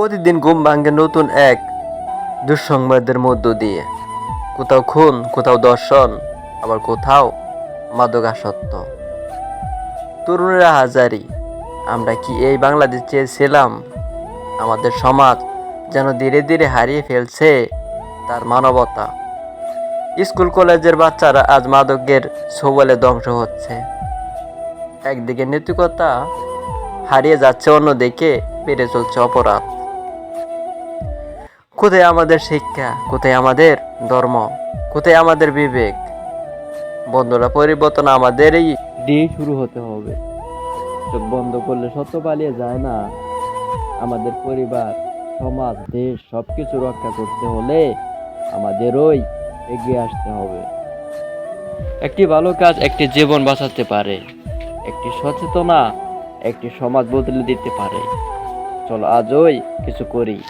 প্রতিদিন ঘুম ভাঙ্গে নতুন এক দুঃসংবাদের মধ্য দিয়ে। কোথাও খুন, কোথাও দর্শন, আবার কোথাও মাদকাসত্ব তরুণেরা হাজারি, আমরা কি এই বাংলাদেশ চেয়েছিলাম? আমাদের সমাজ যেন ধীরে ধীরে হারিয়ে ফেলছে তার মানবতা। স্কুল কলেজের বাচ্চারা আজ মাদকের সবলে ধ্বংস হচ্ছে। একদিকে নৈতিকতা হারিয়ে যাচ্ছে, অন্যদিকে পেরে চলছে অপরাধ। কোথায় আমাদের শিক্ষা, কোথায় আমাদের ধর্ম, কোথায় আমাদের বিবেক? বন্ধুরা, পরিবর্তন আমাদেরই দিয়ে শুরু হতে হবে। চোখ বন্ধ করলে সত্য পালিয়ে যায় না। আমাদের পরিবার, সমাজ, দেশ সব কিছু রক্ষা করতে হলে আমাদেরই এগিয়ে আসতে হবে। একটি ভালো কাজ একটি জীবন বাঁচাতে পারে। একটি সচেতনা একটি সমাজ বদলে দিতে পারে। চলো আজই কিছু করি।